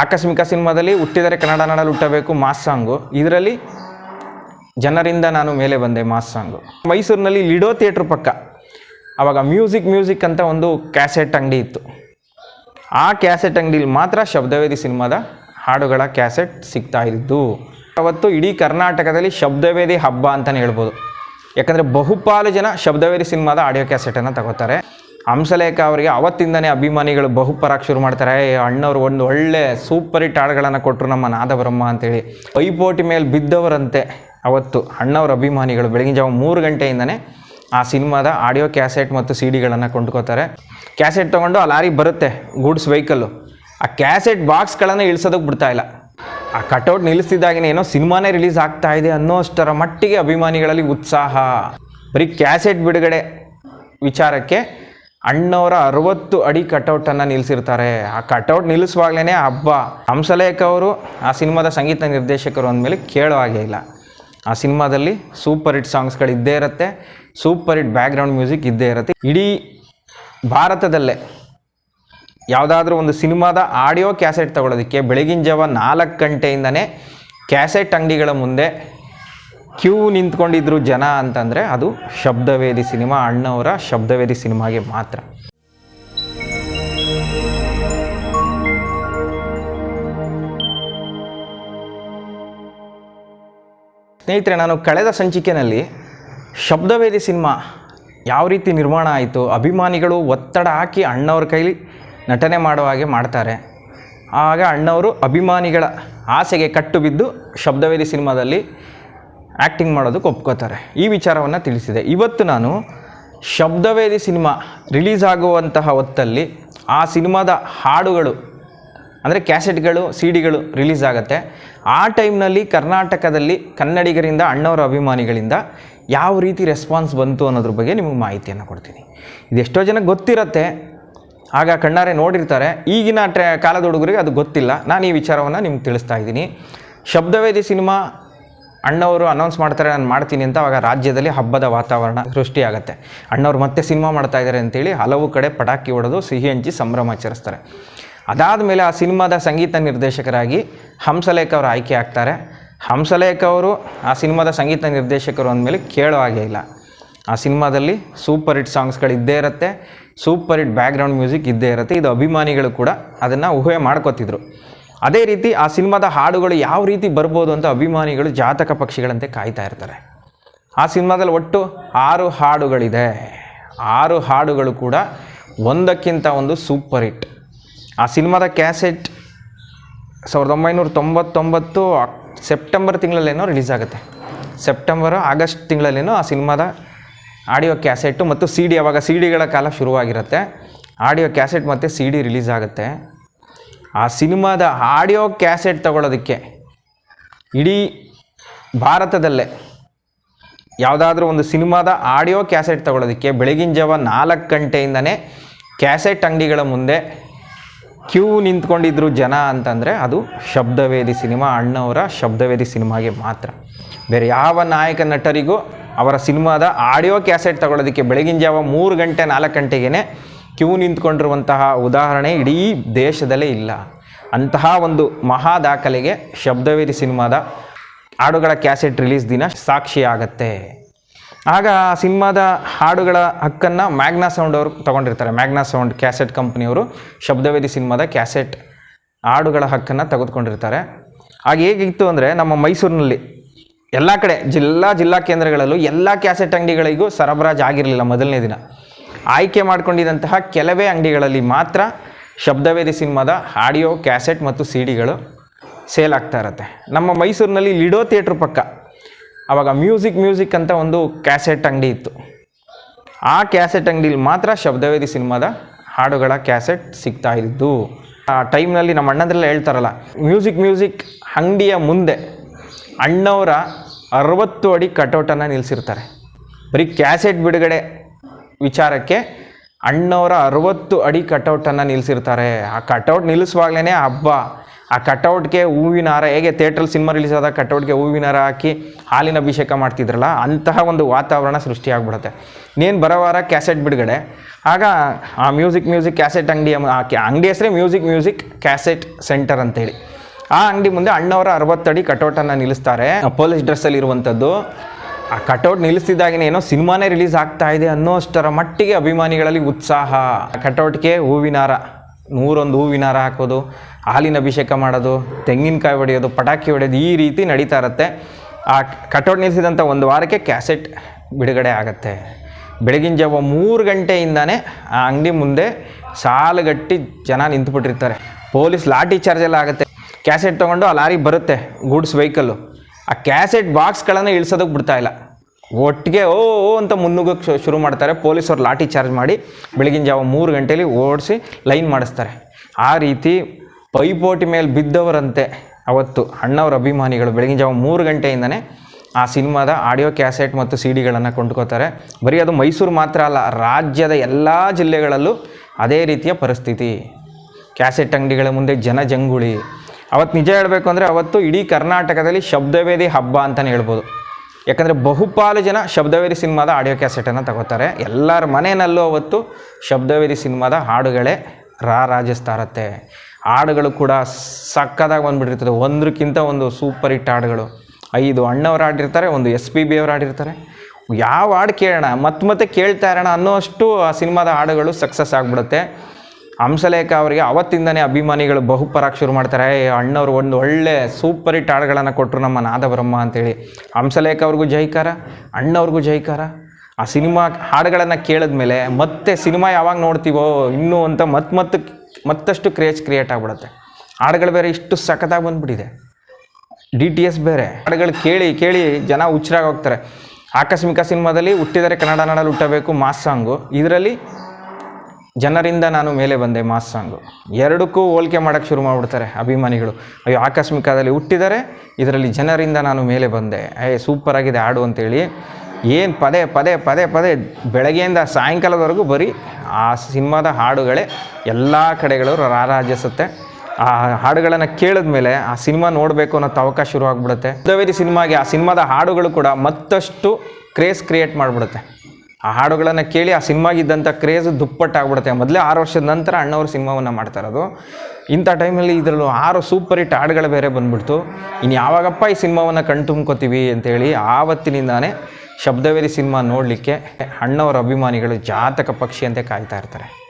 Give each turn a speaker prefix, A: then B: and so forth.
A: ಆಕಸ್ಮಿಕ ಸಿನಿಮಾದಲ್ಲಿ ಹುಟ್ಟಿದರೆ ಕನ್ನಡ ನಾಡಲ್ಲಿ ಹುಟ್ಟಬೇಕು ಮಾಸ್ ಸಾಂಗು. ಇದರಲ್ಲಿ ಜನರಿಂದ ನಾನು ಮೇಲೆ ಬಂದೆ ಮಾಸ್ ಸಾಂಗು. ಮೈಸೂರಿನಲ್ಲಿ ಲಿಡೋ ಥಿಯೇಟ್ರ್ ಪಕ್ಕ. ಆವಾಗ ಮ್ಯೂಸಿಕ್ ಮ್ಯೂಸಿಕ್ ಅಂತ ಒಂದು ಕ್ಯಾಸೆಟ್ ಅಂಗಡಿ ಇತ್ತು. ಆ ಕ್ಯಾಸೆಟ್ ಅಂಗಡಿಲಿ ಮಾತ್ರ ಶಬ್ದವೇದಿ ಸಿನಿಮಾದ ಹಾಡುಗಳ ಕ್ಯಾಸೆಟ್ ಸಿಗ್ತಾ ಇದ್ದು, ಅವತ್ತು ಇಡೀ ಕರ್ನಾಟಕದಲ್ಲಿ ಶಬ್ದವೇದಿ ಹಬ್ಬ ಅಂತಲೇ ಹೇಳ್ಬೋದು. ಯಾಕಂದರೆ ಬಹುಪಾಲು ಜನ ಶಬ್ದವೇದಿ ಸಿನಿಮಾದ ಆಡಿಯೋ ಕ್ಯಾಸೆಟನ್ನು ತಗೋತಾರೆ. ಹಂಸಲೇಖ ಅವರಿಗೆ ಅವತ್ತಿಂದನೇ ಅಭಿಮಾನಿಗಳು ಬಹುಪರಾಕ್ ಶುರು ಮಾಡ್ತಾರೆ. "ಏ, ಅಣ್ಣವ್ರು ಒಂದು ಒಳ್ಳೆ ಸೂಪರ್ ಹಿಟ್ ಹಾಡುಗಳನ್ನು ಕೊಟ್ಟರು ನಮ್ಮ ನಾದಬ್ರಹ್ಮ ಅಂತೇಳಿ. ಪೈಪೋಟಿ ಮೇಲೆ ಬಿದ್ದವರಂತೆ ಅವತ್ತು ಅಣ್ಣವ್ರ ಅಭಿಮಾನಿಗಳು ಬೆಳಗಿನ ಜಾವ ಮೂರು ಗಂಟೆಯಿಂದನೇ ಆ ಸಿನಿಮಾದ ಆಡಿಯೋ ಕ್ಯಾಸೆಟ್ ಮತ್ತು ಸಿ ಡಿಗಳನ್ನು ಕೊಂಡ್ಕೋತಾರೆ. ಕ್ಯಾಸೆಟ್ ತೊಗೊಂಡು ಆ ಲಾರಿ ಬರುತ್ತೆ ಗೂಡ್ಸ್ ವೆಹಿಕಲ್ಲು ಆ ಕ್ಯಾಸೆಟ್ ಬಾಕ್ಸ್ಗಳನ್ನು ಇಳಿಸೋದಕ್ಕೆ ಬಿಡ್ತಾ ಇಲ್ಲ. ಆ ಕಟೌಟ್ ನಿಲ್ಲಿಸಿದಾಗಿನ ಏನೋ ಸಿನಿಮಾನೇ ರಿಲೀಸ್ ಆಗ್ತಾ ಇದೆ ಅನ್ನೋ ಅಷ್ಟರ ಮಟ್ಟಿಗೆ ಅಭಿಮಾನಿಗಳಲ್ಲಿ ಉತ್ಸಾಹ. ಬರೀ ಕ್ಯಾಸೆಟ್ ಬಿಡುಗಡೆ ವಿಚಾರಕ್ಕೆ ಅಣ್ಣವರ ಅರವತ್ತು ಅಡಿ ಕಟೌಟನ್ನು ನಿಲ್ಲಿಸಿರ್ತಾರೆ ಆ ಕಟೌಟ್ ನಿಲ್ಲಿಸುವಾಗಲೇ ಹಬ್ಬ. ಹಂಸಲೇಖ ಅವರು ಆ ಸಿನಿಮಾದ ಸಂಗೀತ ನಿರ್ದೇಶಕರು ಅಂದಮೇಲೆ ಕೇಳೋ ಹಾಗೆ ಇಲ್ಲ. ಆ ಸಿನಿಮಾದಲ್ಲಿ ಸೂಪರ್ ಹಿಟ್ ಸಾಂಗ್ಸ್ಗಳು ಇದ್ದೇ ಇರುತ್ತೆ. ಸೂಪರ್ ಹಿಟ್ ಬ್ಯಾಕ್ಗ್ರೌಂಡ್ ಮ್ಯೂಸಿಕ್ ಇದ್ದೇ ಇರುತ್ತೆ. ಇಡೀ ಭಾರತದಲ್ಲೇ ಯಾವುದಾದ್ರೂ ಒಂದು ಸಿನಿಮಾದ ಆಡಿಯೋ ಕ್ಯಾಸೆಟ್ ತಗೊಳ್ಳೋದಕ್ಕೆ ಬೆಳಗಿನ ಜಾವ ನಾಲ್ಕು ಗಂಟೆಯಿಂದನೇ ಕ್ಯಾಸೆಟ್ ಅಂಗಡಿಗಳ ಮುಂದೆ ಕ್ಯೂ ನಿಂತ್ಕೊಂಡಿದ್ರು ಜನ ಅಂತಂದರೆ ಅದು ಶಬ್ದವೇದಿ ಸಿನಿಮಾ, ಅಣ್ಣವರ ಶಬ್ದವೇದಿ ಸಿನಿಮಾಗೆ ಮಾತ್ರ. ಸ್ನೇಹಿತರೆ, ನಾನು ಕಳೆದ ಸಂಚಿಕೆಯಲ್ಲಿ ಶಬ್ದವೇದಿ ಸಿನಿಮಾ ಯಾವ ರೀತಿ ನಿರ್ಮಾಣ ಆಯಿತು, ಅಭಿಮಾನಿಗಳು ಒತ್ತಡ ಹಾಕಿ ಅಣ್ಣವ್ರ ಕೈಲಿ ನಟನೆ ಮಾಡುವ ಹಾಗೆ ಮಾಡ್ತಾರೆ. ಆಗ ಅಣ್ಣವರು ಅಭಿಮಾನಿಗಳ ಆಸೆಗೆ ಕಟ್ಟು ಬಿದ್ದು ಶಬ್ದವೇದಿ ಸಿನಿಮಾದಲ್ಲಿ ಆ್ಯಕ್ಟಿಂಗ್ ಮಾಡೋದಕ್ಕೆ ಒಪ್ಕೋತಾರೆ. ಈ ವಿಚಾರವನ್ನು ತಿಳಿಸಿದೆ. ಇವತ್ತು ನಾನು ಶಬ್ದವೇದಿ ಸಿನಿಮಾ ರಿಲೀಸ್ ಆಗುವಂತಹ ಹೊತ್ತಲ್ಲಿ ಆ ಸಿನಿಮಾದ ಹಾಡುಗಳು, ಅಂದರೆ ಕ್ಯಾಸೆಟ್ಗಳು ಸಿ ಡಿಗಳು ರಿಲೀಸ್ ಆಗುತ್ತೆ. ಆ ಟೈಮ್ನಲ್ಲಿ ಕರ್ನಾಟಕದಲ್ಲಿ ಕನ್ನಡಿಗರಿಂದ, ಅಣ್ಣವರ ಅಭಿಮಾನಿಗಳಿಂದ ಯಾವ ರೀತಿ ರೆಸ್ಪಾನ್ಸ್ ಬಂತು ಅನ್ನೋದ್ರ ಬಗ್ಗೆ ನಿಮಗೆ ಮಾಹಿತಿಯನ್ನು ಕೊಡ್ತೀನಿ. ಇದೆಷ್ಟೋ ಜನಕ್ಕೆ ಗೊತ್ತಿರತ್ತೆ, ಆಗ ಕಣ್ಣಾರೆ ನೋಡಿರ್ತಾರೆ. ಈಗಿನ ಟ್ರೆ, ಕಾಲದ ಹುಡುಗರಿಗೆ ಅದು ಗೊತ್ತಿಲ್ಲ. ನಾನು ಈ ವಿಚಾರವನ್ನು ನಿಮ್ಗೆ ತಿಳಿಸ್ತಾ ಇದ್ದೀನಿ. ಶಬ್ದವೇದಿ ಸಿನಿಮಾ ಅಣ್ಣವರು ಅನೌನ್ಸ್ ಮಾಡ್ತಾರೆ, ನಾನು ಮಾಡ್ತೀನಿ ಅಂತ ಅವಾಗ ರಾಜ್ಯದಲ್ಲಿ ಹಬ್ಬದ ವಾತಾವರಣ ಸೃಷ್ಟಿಯಾಗುತ್ತೆ. ಅಣ್ಣವ್ರು ಮತ್ತೆ ಸಿನಿಮಾ ಮಾಡ್ತಾ ಇದ್ದಾರೆ ಅಂತೇಳಿ ಹಲವು ಕಡೆ ಪಟಾಕಿ ಹೊಡೆದು ಸಿಹಿ ಹಂಚಿ ಸಂಭ್ರಮಾಚರಿಸ್ತಾರೆ ಅದಾದ ಮೇಲೆ ಆ ಸಿನಿಮಾದ ಸಂಗೀತ ನಿರ್ದೇಶಕರಾಗಿ ಹಂಸಲೇಖ ಅವರು ಆಯ್ಕೆ ಆಗ್ತಾರೆ. ಹಂಸಲೇಖ ಅವರು ಆ ಸಿನಿಮಾದ ಸಂಗೀತ ನಿರ್ದೇಶಕರು ಅಂದಮೇಲೆ ಕೇಳೋ ಹಾಗೆ ಇಲ್ಲ. ಆ ಸಿನಿಮಾದಲ್ಲಿ ಸೂಪರ್ ಹಿಟ್ ಸಾಂಗ್ಸ್ಗಳು ಇದ್ದೇ ಇರುತ್ತೆ, ಸೂಪರ್ ಹಿಟ್ ಬ್ಯಾಕ್ಗ್ರೌಂಡ್ ಮ್ಯೂಸಿಕ್ ಇದ್ದೇ ಇರುತ್ತೆ, ಇದು ಅಭಿಮಾನಿಗಳು ಕೂಡ ಅದನ್ನು ಊಹೆ ಮಾಡ್ಕೋತಿದ್ರು. ಅದೇ ರೀತಿ ಆ ಸಿನಿಮಾದ ಹಾಡುಗಳು ಯಾವ ರೀತಿ ಬರ್ಬೋದು ಅಂತ ಅಭಿಮಾನಿಗಳು ಜಾತಕ ಪಕ್ಷಿಗಳಂತೆ ಕಾಯ್ತಾ ಇರ್ತಾರೆ. ಆ ಸಿನಿಮಾದಲ್ಲಿ ಒಟ್ಟು ಆರು ಹಾಡುಗಳಿದೆ. ಆರು ಹಾಡುಗಳು ಕೂಡ ಒಂದಕ್ಕಿಂತ ಒಂದು ಸೂಪರ್ ಹಿಟ್. ಆ ಸಿನಿಮಾದ ಕ್ಯಾಸೆಟ್ ಸಾವಿರದ ಒಂಬೈನೂರ ತೊಂಬತ್ತೊಂಬತ್ತು ಸೆಪ್ಟೆಂಬರ್ ತಿಂಗಳಲ್ಲೇನೋ ರಿಲೀಸ್ ಆಗುತ್ತೆ. ಸೆಪ್ಟೆಂಬರ್, ಆಗಸ್ಟ್ ತಿಂಗಳಲ್ಲೇನೋ ಆ ಸಿನಿಮಾದ ಆಡಿಯೋ ಕ್ಯಾಸೆಟ್ಟು ಮತ್ತು ಸಿ ಡಿ ಅವಾಗ ಸಿ ಡಿಗಳ ಕಾಲ ಶುರುವಾಗಿರುತ್ತೆ. ಆಡಿಯೋ ಕ್ಯಾಸೆಟ್ ಮತ್ತು ಸಿ ಡಿ ರಿಲೀಸ್ ಆಗುತ್ತೆ. ಆ ಸಿನಿಮಾದ ಆಡಿಯೋ ಕ್ಯಾಸೆಟ್ ತಗೊಳ್ಳೋದಕ್ಕೆ ಇಡೀ ಭಾರತದಲ್ಲೇ ಯಾವುದಾದ್ರೂ ಒಂದು ಸಿನಿಮಾದ ಆಡಿಯೋ ಕ್ಯಾಸೆಟ್ ತಗೊಳ್ಳೋದಕ್ಕೆ ಬೆಳಗಿನ ಜಾವ ನಾಲ್ಕು ಗಂಟೆಯಿಂದನೇ ಕ್ಯಾಸೆಟ್ ಅಂಗಡಿಗಳ ಮುಂದೆ ಕ್ಯೂ ನಿಂತ್ಕೊಂಡಿದ್ರು ಜನ ಅಂತಂದರೆ ಅದು ಶಬ್ದವೇದಿ ಸಿನಿಮಾ, ಅಣ್ಣವರ ಶಬ್ದವೇದಿ ಸಿನಿಮಾಗೆ ಮಾತ್ರ. ಬೇರೆ ಯಾವ ನಾಯಕ ನಟರಿಗೂ ಅವರ ಸಿನಿಮಾದ ಆಡಿಯೋ ಕ್ಯಾಸೆಟ್ ತಗೊಳ್ಳೋದಕ್ಕೆ ಬೆಳಗಿನ ಜಾವ ಮೂರು ಗಂಟೆ ನಾಲ್ಕು ಗಂಟೆಗೇ ಕ್ಯೂ ನಿಂತ್ಕೊಂಡಿರುವಂತಹ ಉದಾಹರಣೆ ಇಡೀ ದೇಶದಲ್ಲೇ ಇಲ್ಲ. ಅಂತಹ ಒಂದು ಮಹಾ ದಾಖಲೆಗೆ ಶಬ್ದವೇರಿ ಸಿನಿಮಾದ ಹಾಡುಗಳ ಕ್ಯಾಸೆಟ್ ರಿಲೀಸ್ ದಿನ ಸಾಕ್ಷಿಯಾಗತ್ತೆ. ಆಗ ಆ ಸಿನಿಮಾದ ಹಾಡುಗಳ ಹಕ್ಕನ್ನು ಮ್ಯಾಗ್ನಾ ಸೌಂಡ್ ಅವರು ತೊಗೊಂಡಿರ್ತಾರೆ. ಮ್ಯಾಗ್ನಾ ಸೌಂಡ್ ಕ್ಯಾಸೆಟ್ ಕಂಪ್ನಿಯವರು ಶಬ್ದವೇದಿ ಸಿನಿಮಾದ ಕ್ಯಾಸೆಟ್ ಹಾಡುಗಳ ಹಕ್ಕನ್ನು ತೆಗೆದುಕೊಂಡಿರ್ತಾರೆ. ಆಗ ಹೇಗಿತ್ತು ಅಂದರೆ ನಮ್ಮ ಮೈಸೂರಿನಲ್ಲಿ ಎಲ್ಲ ಕಡೆ ಜಿಲ್ಲಾ ಜಿಲ್ಲಾ ಕೇಂದ್ರಗಳಲ್ಲೂ ಎಲ್ಲ ಕ್ಯಾಸೆಟ್ ಅಂಗಡಿಗಳಿಗೂ ಸರಬರಾಜು ಆಗಿರಲಿಲ್ಲ ಮೊದಲನೇ ದಿನ. ಆಯ್ಕೆ ಮಾಡಿಕೊಂಡಿದ್ದಂತಹ ಕೆಲವೇ ಅಂಗಡಿಗಳಲ್ಲಿ ಮಾತ್ರ ಶಬ್ದವೇದಿ ಸಿನಿಮಾದ ಆಡಿಯೋ, ಕ್ಯಾಸೆಟ್ ಮತ್ತು ಸಿ ಡಿಗಳು ಸೇಲ್ ಆಗ್ತಾ ಇರುತ್ತೆ. ನಮ್ಮ ಮೈಸೂರಿನಲ್ಲಿ ಲಿಡೋ ಥಿಯೇಟ್ರ್ ಪಕ್ಕ. ಆವಾಗ ಮ್ಯೂಸಿಕ್ ಮ್ಯೂಸಿಕ್ ಅಂತ ಒಂದು ಕ್ಯಾಸೆಟ್ ಅಂಗಡಿ ಇತ್ತು. ಆ ಕ್ಯಾಸೆಟ್ ಅಂಗಡಿಲಿ ಮಾತ್ರ ಶಬ್ದವೇದಿ ಸಿನಿಮಾದ ಹಾಡುಗಳ ಕ್ಯಾಸೆಟ್ ಸಿಗ್ತಾ ಇದ್ದು, ಆ ಟೈಮ್ನಲ್ಲಿ ನಮ್ಮ ಅಣ್ಣದ್ರೆಲ್ಲ ಹೇಳ್ತಾರಲ್ಲ, ಮ್ಯೂಸಿಕ್ ಮ್ಯೂಸಿಕ್ ಅಂಗಡಿಯ ಮುಂದೆ ಅಣ್ಣವರ ಅರವತ್ತು ಅಡಿ ಕಟೌಟನ್ನು ನಿಲ್ಲಿಸಿರ್ತಾರೆ ಬರೀ ಕ್ಯಾಸೆಟ್ ಬಿಡುಗಡೆ ವಿಚಾರಕ್ಕೆ ಅಣ್ಣವರ ಅರವತ್ತು ಅಡಿ ಕಟೌಟನ್ನು ನಿಲ್ಲಿಸಿರ್ತಾರೆ ಆ ಕಟೌಟ್ ನಿಲ್ಲಿಸುವಾಗಲೇ ಹಬ್ಬ. ಆ ಕಟೌಟ್ಗೆ ಹೂವಿನ ಹಾರ, ಹೇಗೆ ಥಿಯೇಟ್ರಲ್ಲಿ ಸಿನಿಮಾ ರಿಲೀಸ್ ಆದ ಕಟೌಟ್ಗೆ ಹೂವಿನ ಹಾರ ಹಾಕಿ ಹಾಲಿನ ಅಭಿಷೇಕ ಮಾಡ್ತಿದ್ರಲ್ಲ, ಅಂತಹ ಒಂದು ವಾತಾವರಣ ಸೃಷ್ಟಿಯಾಗ್ಬಿಡುತ್ತೆ. ಇನ್ನೇನು ಬರೋವಾರ ಕ್ಯಾಸೆಟ್ ಬಿಡುಗಡೆ. ಆಗ ಆ ಮ್ಯೂಸಿಕ್ ಮ್ಯೂಸಿಕ್ ಕ್ಯಾಸೆಟ್ ಅಂಗಡಿ ಅಂಗಡಿ ಹೆಸರೇ ಮ್ಯೂಸಿಕ್ ಮ್ಯೂಸಿಕ್ ಕ್ಯಾಸೆಟ್ ಸೆಂಟರ್ ಅಂತೇಳಿ. ಆ ಅಂಗಡಿ ಮುಂದೆ ಅಣ್ಣವರ ಅರವತ್ತಡಿ ಕಟೌಟನ್ನು ನಿಲ್ಲಿಸ್ತಾರೆ. ಪೊಲೀಸ್ ಡ್ರೆಸ್ಸಲ್ಲಿ ಇರುವಂಥದ್ದು ಆ ಕಟೌಟ್ ನಿಲ್ಲಿಸಿದಾಗಿನ ಏನೋ ಸಿನಿಮಾನೇ ರಿಲೀಸ್ ಆಗ್ತಾ ಇದೆ ಅನ್ನೋಷ್ಟರ ಮಟ್ಟಿಗೆ ಅಭಿಮಾನಿಗಳಲ್ಲಿ ಉತ್ಸಾಹ. ಕಟೌಟ್ಗೆ ಹೂವಿನಾರ, ನೂರೊಂದು ಹೂವಿನಾರ ಹಾಕೋದು, ಹಾಲಿನ ಅಭಿಷೇಕ ಮಾಡೋದು, ತೆಂಗಿನಕಾಯಿ ಹೊಡೆಯೋದು ಪಟಾಕಿ ಹೊಡೆಯೋದು ಈ ರೀತಿ ನಡೀತಾ ಇರುತ್ತೆ. ಆ ಕಟೌಟ್ ನಿಲ್ಲಿಸಿದಂಥ ಒಂದು ವಾರಕ್ಕೆ ಕ್ಯಾಸೆಟ್ ಬಿಡುಗಡೆ ಆಗುತ್ತೆ. ಬೆಳಗಿನ ಜಾವ ಮೂರು ಗಂಟೆಯಿಂದನೇ ಆ ಅಂಗಡಿ ಮುಂದೆ ಸಾಲುಗಟ್ಟಿ ಜನ ನಿಂತುಬಿಟ್ಟಿರ್ತಾರೆ. ಪೊಲೀಸ್ ಲಾಠಿ ಚಾರ್ಜ್ ಎಲ್ಲ ಆಗುತ್ತೆ. ಕ್ಯಾಸೆಟ್ ತೊಗೊಂಡು ಆ ಲಾರಿ ಬರುತ್ತೆ ಗೂಡ್ಸ್ ವೆಹಿಕಲ್ಲು. ಆ ಕ್ಯಾಸೆಟ್ ಬಾಕ್ಸ್ಗಳನ್ನು ಇಳಿಸೋದಕ್ಕೆ ಬಿಡ್ತಾ ಇಲ್ಲ. ಒಟ್ಟಿಗೆ ಓ ಓ ಅಂತ ಮುನ್ನುಗ್ಗಕ್ಕೆ ಶುರು ಮಾಡ್ತಾರೆ. ಪೊಲೀಸರು ಲಾಠಿ ಚಾರ್ಜ್ ಮಾಡಿ ಬೆಳಗಿನ ಜಾವ ಮೂರು ಗಂಟೇಲಿ ಓಡಿಸಿ ಲೈನ್ ಮಾಡಿಸ್ತಾರೆ. ಆ ರೀತಿ ಪೈಪೋಟಿ ಮೇಲೆ ಬಿದ್ದವರಂತೆ ಅವತ್ತು ಅಣ್ಣವ್ರ ಅಭಿಮಾನಿಗಳು ಬೆಳಗಿನ ಜಾವ ಮೂರು ಗಂಟೆಯಿಂದನೇ ಆ ಸಿನಿಮಾದ ಆಡಿಯೋ ಕ್ಯಾಸೆಟ್ ಮತ್ತು ಸಿ ಡಿಗಳನ್ನು ಕೊಂಡ್ಕೋತಾರೆ. ಬರೀ ಅದು ಮೈಸೂರು ಮಾತ್ರ ಅಲ್ಲ, ರಾಜ್ಯದ ಎಲ್ಲ ಜಿಲ್ಲೆಗಳಲ್ಲೂ ಅದೇ ರೀತಿಯ ಪರಿಸ್ಥಿತಿ. ಕ್ಯಾಸೆಟ್ ಅಂಗಡಿಗಳ ಮುಂದೆ ಜನ ಜಂಗುಳಿ ಅವತ್ತು ನಿಜ ಹೇಳಬೇಕು ಅಂದರೆ ಅವತ್ತು ಇಡೀ ಕರ್ನಾಟಕದಲ್ಲಿ ಶಬ್ದವೇದಿ ಹಬ್ಬ ಅಂತಲೇ ಹೇಳ್ಬೋದು. ಯಾಕಂದರೆ ಬಹುಪಾಲು ಜನ ಶಬ್ದವೇದಿ ಸಿನಿಮಾದ ಆಡಿಯೋ ಕ್ಯಾಸೆಟನ್ನು ತಗೋತಾರೆ. ಎಲ್ಲರ ಮನೆಯಲ್ಲೂ ಅವತ್ತು ಶಬ್ದವೇದಿ ಸಿನಿಮಾದ ಹಾಡುಗಳೇ ರಾರಾಜಿಸ್ತಾ ಇರತ್ತೆ ಹಾಡುಗಳು ಕೂಡ ಸಕ್ಕದಾಗಿ ಬಂದುಬಿಟ್ಟಿರ್ತದೆ. ಒಂದಕ್ಕಿಂತ ಒಂದು ಸೂಪರ್ ಹಿಟ್ ಹಾಡುಗಳು. ಐದು ಅಣ್ಣವ್ರು ಹಾಡಿರ್ತಾರೆ, ಒಂದು ಎಸ್ ಪಿ ಬಿ ಅವ್ರು ಹಾಡಿರ್ತಾರೆ. ಯಾವ ಹಾಡು ಕೇಳೋಣ, ಮತ್ತೆ ಮತ್ತೆ ಕೇಳ್ತಾ ಇರೋಣ ಅನ್ನೋಷ್ಟು ಆ ಸಿನಿಮಾದ ಹಾಡುಗಳು ಸಕ್ಸಸ್ ಆಗಿಬಿಡುತ್ತೆ. ಹಂಸಲೇಖ ಅವರಿಗೆ ಅವತ್ತಿಂದನೇ ಅಭಿಮಾನಿಗಳು ಬಹುಪರಾಕ್ ಶುರು ಮಾಡ್ತಾರೆ. ಅಣ್ಣವ್ರು ಒಂದು ಒಳ್ಳೆ ಸೂಪರ್ ಹಿಟ್ ಹಾಡುಗಳನ್ನು ಕೊಟ್ಟರು ನಮ್ಮ ನಾದಬ್ರಹ್ಮ ಅಂತೇಳಿ. ಹಂಸಲೇಖ ಅವ್ರಿಗೂ ಜೈಕಾರ, ಅಣ್ಣವ್ರಿಗೂ ಜೈಕಾರ. ಆ ಸಿನಿಮಾ ಹಾಡುಗಳನ್ನು ಕೇಳಿದ್ಮೇಲೆ ಮತ್ತೆ ಸಿನಿಮಾ ಯಾವಾಗ ನೋಡ್ತೀವೋ ಇನ್ನೂ ಅಂತ ಮತ್ತೆ ಮತ್ತೆ ಮತ್ತಷ್ಟು ಕ್ರೇಜ್ ಕ್ರಿಯೇಟ್ ಆಗಿಬಿಡುತ್ತೆ. ಹಾಡುಗಳು ಬೇರೆ ಇಷ್ಟು ಸಖತ್ತಾಗಿ ಬಂದ್ಬಿಟ್ಟಿದೆ. ಡಿ ಟಿ ಎಸ್ ಬೇರೆ. ಹಾಡುಗಳು ಕೇಳಿ ಕೇಳಿ ಜನ ಹುಚ್ಚರಾಗಿ ಹೋಗ್ತಾರೆ. ಆಕಸ್ಮಿಕ ಸಿನಿಮಾದಲ್ಲಿ ಹುಟ್ಟಿದರೆ ಕನ್ನಡ ನಾಡಲ್ಲಿ ಹುಟ್ಟಬೇಕು ಮಾಸ್ ಸಾಂಗು ಇದರಲ್ಲಿ ಜನರಿಂದ ನಾನು ಮೇಲೆ ಬಂದೆ ಮಾಸ್ ಸಾಂಗು. ಎರಡಕ್ಕೂ ಹೋಲಿಕೆ ಮಾಡೋಕ್ಕೆ ಶುರು ಮಾಡಿಬಿಡ್ತಾರೆ ಅಭಿಮಾನಿಗಳು. ಅಯ್ಯೋ, ಆಕಸ್ಮಿಕದಲ್ಲಿ ಹುಟ್ಟಿದರೆ ಇದರಲ್ಲಿ ಜನರಿಂದ ನಾನು ಮೇಲೆ ಬಂದೆ. ಏ ಸೂಪರಾಗಿದೆ ಹಾಡು ಅಂತೇಳಿ. ಏನು ಪದೇ ಪದೇ ಪದೇ ಪದೇ ಬೆಳಗ್ಗೆಯಿಂದ ಸಾಯಂಕಾಲದವರೆಗೂ ಬರೀ ಆ ಸಿನಿಮಾದ ಹಾಡುಗಳೇ ಎಲ್ಲ ಕಡೆಗಳು ರಾರಾಜಿಸುತ್ತೆ. ಆ ಹಾಡುಗಳನ್ನು ಕೇಳಿದ ಮೇಲೆ ಆ ಸಿನಿಮಾ ನೋಡಬೇಕು ಅನ್ನೋ ತವಕ ಶುರು ಆಗಿಬಿಡುತ್ತೆ. ಸಿನಿಮಾಗೆ ಆ ಸಿನಿಮಾದ ಹಾಡುಗಳು ಕೂಡ ಮತ್ತಷ್ಟು ಕ್ರೇಸ್ ಕ್ರಿಯೇಟ್ ಮಾಡಿಬಿಡುತ್ತೆ. ಆ ಹಾಡುಗಳನ್ನು ಕೇಳಿ ಆ ಸಿನಿಮಾಗಿದ್ದಂಥ ಕ್ರೇಜ್ ದುಪ್ಪಟ್ಟಾಗ್ಬಿಡುತ್ತೆ. ಮೊದಲೇ ಆರು ವರ್ಷದ ನಂತರ ಅಣ್ಣವರು ಸಿನಿಮಾವನ್ನು ಮಾಡ್ತಾ ಇರೋದು. ಇಂಥ ಟೈಮಲ್ಲಿ ಇದರಲ್ಲೂ ಆರು ಸೂಪರ್ ಹಿಟ್ ಹಾಡುಗಳು ಬೇರೆ ಬಂದ್ಬಿಡ್ತು. ಇನ್ನು ಯಾವಾಗಪ್ಪ ಈ ಸಿನಿಮಾವನ್ನು ಕಣ್ತುಂಬ್ಕೋತೀವಿ ಅಂತೇಳಿ ಆವತ್ತಿನಿಂದಾನೇ ಶಬ್ದವೇರಿ ಸಿನಿಮಾ ನೋಡಲಿಕ್ಕೆ ಅಣ್ಣವರ ಅಭಿಮಾನಿಗಳು ಜಾತಕ ಪಕ್ಷಿ ಅಂತೆ ಕಾಯ್ತಾ ಇರ್ತಾರೆ.